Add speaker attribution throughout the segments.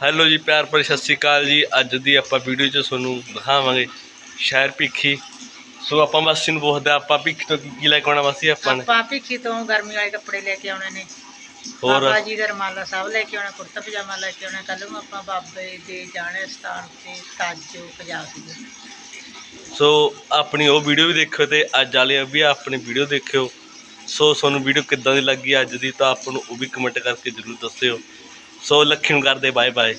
Speaker 1: Hello ਜੀ ਪਿਆਰ ਭਰੀ ਸਤਿ ਸ਼੍ਰੀ ਅਕਾਲ ਜੀ। ਅੱਜ ਦੀ ਆਪਾਂ ਵੀਡੀਓ 'ਚ ਤੁਹਾਨੂੰ ਦਿਖਾਵਾਂਗੇ ਸ਼ਹਿਰ ਭਿੱਖੀ। ਸੋ ਆਪਾਂ ਮਾਸੀ ਨੂੰ ਪੁੱਛਦੇ ਆਪਾਂ ਭਿੱਖੀ ਤੋਂ ਕੀ ਕੀ ਲੈ ਕੇ ਆਉਣਾ ਮਾਸੀ ਆਪਾਂ ਨੇ?
Speaker 2: ਆਪਾਂ ਭਿੱਖੀ ਤੋਂ ਗਰਮੀ ਵਾਲੇ ਕੱਪੜੇ ਲੈ ਕੇ ਆਉਣੇ ਨੇ।
Speaker 1: ਹੋਰ?
Speaker 2: ਬਾਬਾ ਜੀ ਦਾ ਰਮਾਲਾ ਸਾਹਿਬ ਲੈ ਕੇ ਆਉਣਾ ਕੁੜਤਾ ਪਜਾਮਾ ਲੈ ਕੇ ਆਉਣਾ। ਕੱਲ ਨੂੰ ਆਪਾਂ ਬਾਬੇ ਦੇ ਜਾਣੇ ਸਥਾਨ ਤੇ ਤਾਜੋ ਪੰਜਾਬ ਸੀਗੇ।
Speaker 1: ਸੋ ਆਪਣੀ ਉਹ ਵੀਡੀਓ ਵੀ ਦੇਖਿਓ ਤੇ ਅੱਜ ਵਾਲੀ ਵੀ ਆਪਣੀ ਵੀਡੀਓ ਦੇਖਿਓ। ਸੋ ਤੁਹਾਨੂੰ ਵੀਡੀਓ ਕਿੱਦਾਂ ਦੀ ਲੱਗੀ ਅੱਜ ਦੀ ਤਾਂ ਆਪ ਨੂੰ ਉਹ ਵੀ ਕਮੈਂਟ ਕਰਕੇ ਜ਼ਰੂਰ ਦੱਸਿਓ। ਸੋ ਲੱਖੀ ਨੂੰ ਕਰਦੇ ਬਾਏ ਬਾਏ।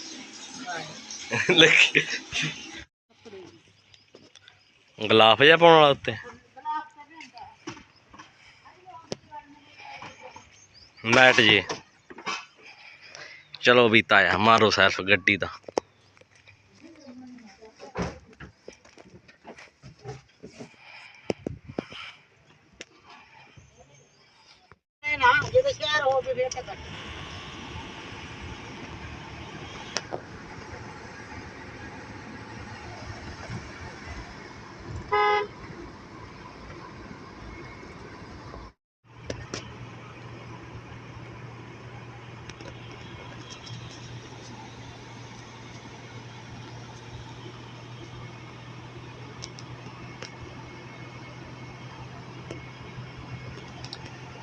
Speaker 1: ਲੱਖੀ। ਗਲਾਫ ਜਿਹਾ ਪਾਉਣ ਵਾਲਾ ਉੱਤੇ। ਲਾਈਟ ਜੀ। ਚਲੋ ਵੀ ਤਾਇਆ, ਮਾਰੋ ਸੈਲਫ ਗੱਡੀ ਦਾ
Speaker 2: ਨਾ, ਜਦੋਂ ਸ਼ਹਿਰ ਹੋਵੇ ਫਿਰ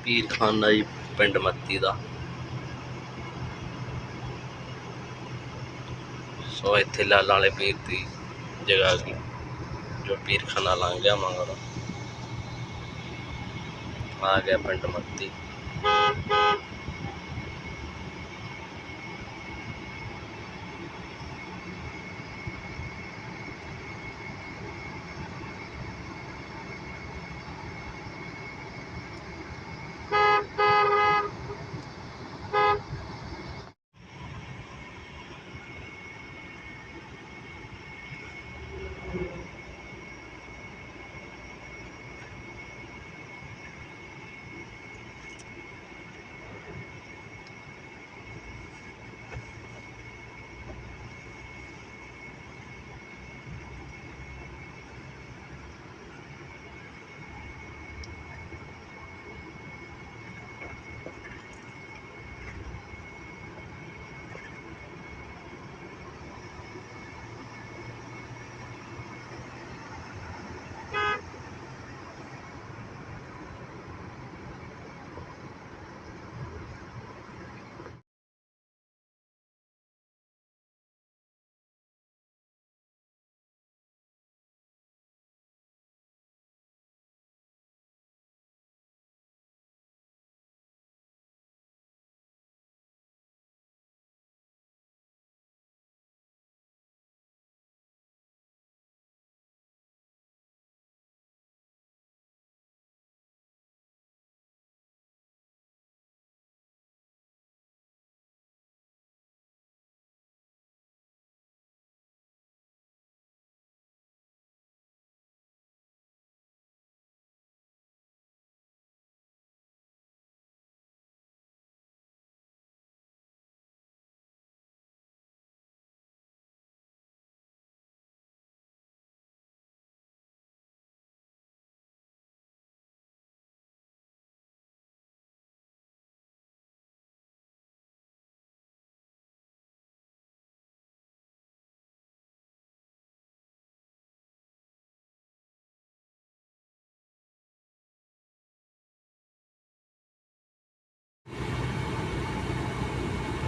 Speaker 2: ਤਾਂ
Speaker 1: ਪੀਰਖਾਨਾ ਜੀ ਪਿੰਡ ਮੱਤੀ ਦਾ? ਸੋ ਇੱਥੇ ਲਾਲਾਂ ਵਾਲੇ ਪੀਰ ਦੀ ਜਗ੍ਹਾ ਸੀ, ਜੋ ਪੀਰਖਾਨਾ ਲੰਘ ਗਿਆ ਮਗਰ। ਆ ਗਿਆ ਪਿੰਡ ਮੱਤੀ।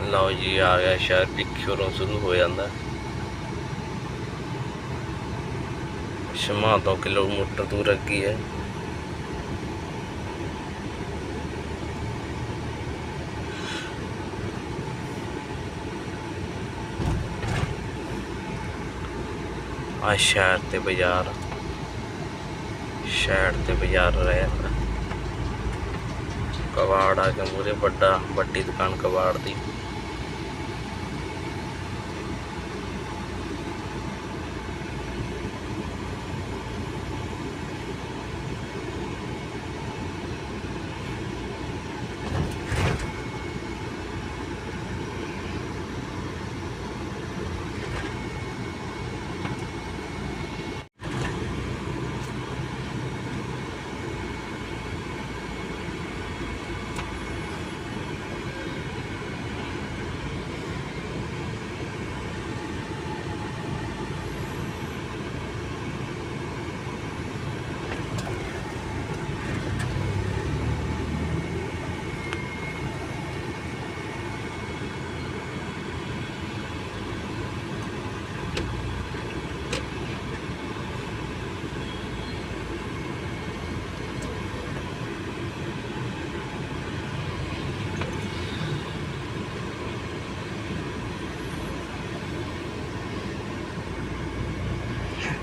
Speaker 1: ਲਓ ਜੀ, ਆ ਗਿਆ ਸ਼ਹਿਰ ਪਿੱਖੋਂ ਸ਼ੁਰੂ ਹੋ ਜਾਂਦਾ। ਸ਼ਮਾ ਤੋਂ ਕਿਲੋਮੀਟਰ ਦੂਰ ਅੱਗੀ ਹੈ। ਆ ਸ਼ਹਿਰ ਤੇ ਬਾਜ਼ਾਰ। ਸ਼ਹਿਰ ਤੇ ਬਾਜ਼ਾਰ ਰਹਿ ਕਵਾੜ ਆ ਕੇ ਮੂਰੇ ਵੱਡਾ, ਵੱਡੀ ਦੁਕਾਨ ਕਵਾੜ ਦੀ।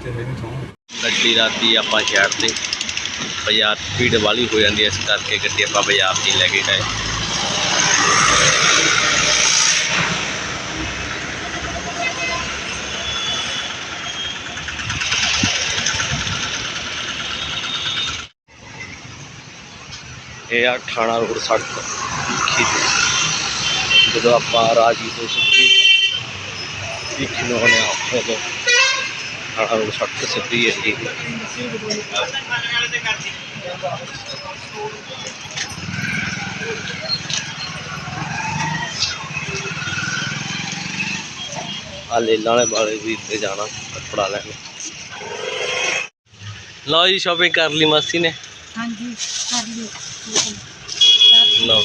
Speaker 3: ਤੇ ਹੈ ਨਹੀਂ ਥੋੜਾ
Speaker 1: ਗੱਡੀ ਰਾਤੀ ਆਪਾਂ ਸ਼ਹਿਰ ਤੇ ਬਾਜ਼ਾਰ ਭੀੜ ਵਾਲੀ ਹੋ ਜਾਂਦੀ ਹੈ, ਇਸ ਕਰਕੇ ਗੱਡੀ ਆਪਾਂ ਬਾਜ਼ਾਰ 'ਚ ਲੈ ਕੇ ਗਏ। ਇਹ ਆ ਥਾਣਾ ਰੋਡ ਸੜਕ। ਦੇਖੀ ਜਦੋਂ ਆਪਾਂ ਰਾਜੀ ਤੋਂ ਸਿੱਧੀ ਦੇਖੀ ਨੂੰ ਆਉਂਦੇ ਹਾਂ ਰੋਡ ਸੜਕ ਸਿੱਧੀ ਹੈ ਜੀ। ਆ ਲੇਲਾਂ ਵਾਲੇ ਵਾਲੇ ਵੀ ਤੇ ਜਾਣਾ ਕੱਪੜਾ ਲੈਣ। ਲਓ ਜੀ ਸ਼ਾਪਿੰਗ ਕਰ ਲਈ ਮਾਸੀ ਨੇ।
Speaker 2: ਹਾਂਜੀ ਕਰ ਲਈ।
Speaker 1: ਲਓ।